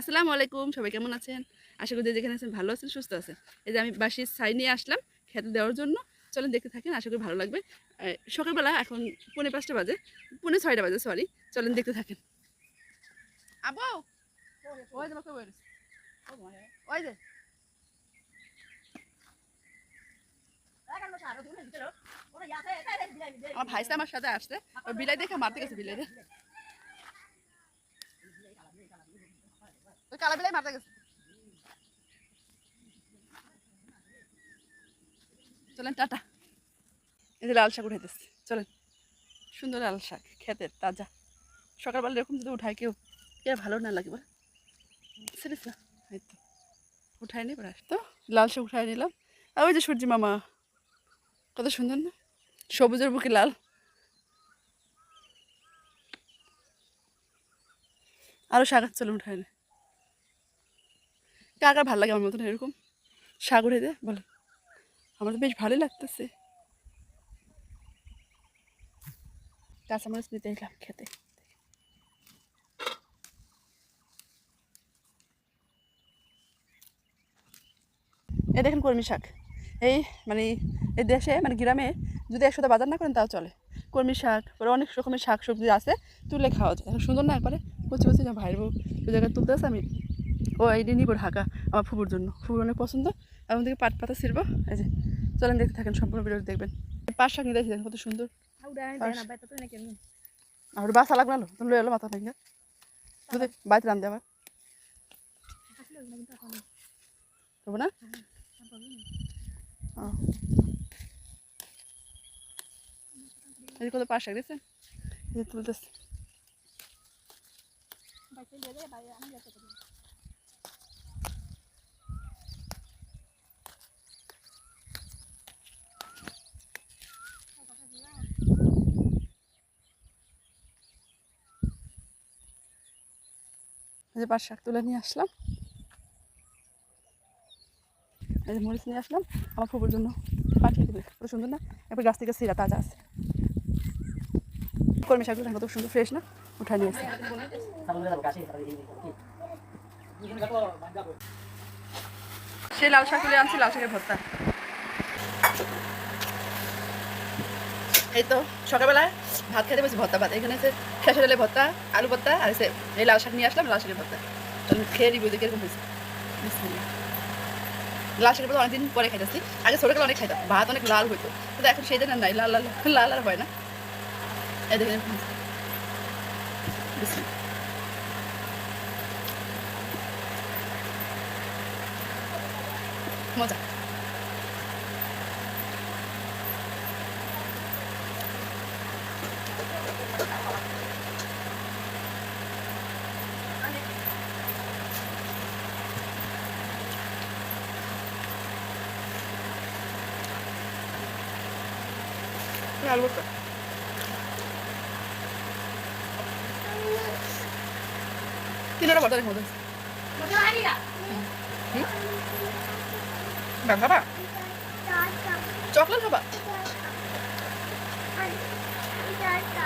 আসসালামু আলাইকুম সবাই কেমন আছেন? আশা করি যেখানে আছেন ভালো আছেন সুস্থ আছেন। এই যে আমি বাসির ছাই নিয়ে আসলাম খেতে দেওয়ার জন্য। চলেন দেখতে থাকেন আশা করি ভালো লাগবে। সকালবেলা এখন পৌনে পাঁচটা বাজে পৌনে ছয়টা বাজে সরি চলেন দেখতে থাকেন। আবো! ওই যে ওই যে। আমার ভাইসা আমার সাথে আসছে বিলাই দেখে মারতে গেছে বিলাই রে কালা বিলাই মারতে গেছে। চলেন, টাটা। এই যে লাল শাক উঠাইতেছে, চলেন। সুন্দর লাল শাক, খেতের তাজা। সকালবেলা এরকম যদি উঠায় কেউ, কে ভালো না লাগে বলে। সিরিয়াস না? এই তো, উঠায় নি প্রায়। তো, লাল শাক উঠায় নিলাম। আর ওই যে সূর্যি মামা, কত সুন্দর না? সবুজের বুকে লাল। আরও শাক চলুন উঠায় নে। কার কার ভালো লাগে আমার মতন এরকম? উঠে দে বলে। আমার তো বেশ ভালোই লাগতেছে। নিতে এলাম খেতে। এই দেখেন কর্মী শাক। এই মানে এই দেশে মানে গ্রামে যদি একসাথে বাজার না করেন তাও চলে। কর্মী শাক পরে অনেক রকমের শাক সবজি আছে, তুলে খাওয়া যায়। সুন্দর না, একবারে কচি কচি না ভাইয়ের বউ জায়গায় তুলতে আমি ও এইটা নিব ঢাকা আমার ফুপুর জন্য। ফুপুর অনেক পছন্দ। এখন থেকে পাট পাতা ছিড়বো এই যে চলেন দেখতে থাকেন সম্পূর্ণ ভিডিও দেখবেন। পাট শাক নিতে কত সুন্দর। আর বাসা লাগবে না তুমি লয়ে এলো মাথা ভেঙে। যদি বাইতে রান্ধে আবার। তবু না? কত পাট শাক তুলতেছে। যে পাট শাক তুলে নিয়ে আসলাম। এই যে মরিচ নিয়ে আসলাম। আমার ফুপুর জন্য পাঠিয়ে দেবে কত সুন্দর না? একবার গাছ থেকে সিরা তাজা আছে। কর্মী শাকগুলো কত সুন্দর ফ্রেশ না? উঠা নিয়ে আসি সে লাল শাক তুলে আনছি লাল শাকের ভর্তা। এই তো, সকালবেলায় ভাত খেতে বসে ভর্তা ভাত। এখানে আছে খেসা ডালের ভর্তা, আলু ভর্তা, আর এসে এই লাল শাক নিয়ে আসলাম, লাল শাকের ভর্তা। চলুন খেয়ে নিবি দেখে এরকম হয়েছে। লাল শাকের ভর্তা অনেকদিন পরে খাইতেছি। আগে ছোটোকালে অনেক খাইতাম, ভাত অনেক লাল হইতো। কিন্তু এখন সেই দিন নাই, লাল লাল লাল আর হয় না। এই দেখেন এরকম মজা আলু ভর্তা তিনটা ভর্তা দেখো ব্যাগ খাবা চকলেট খাবা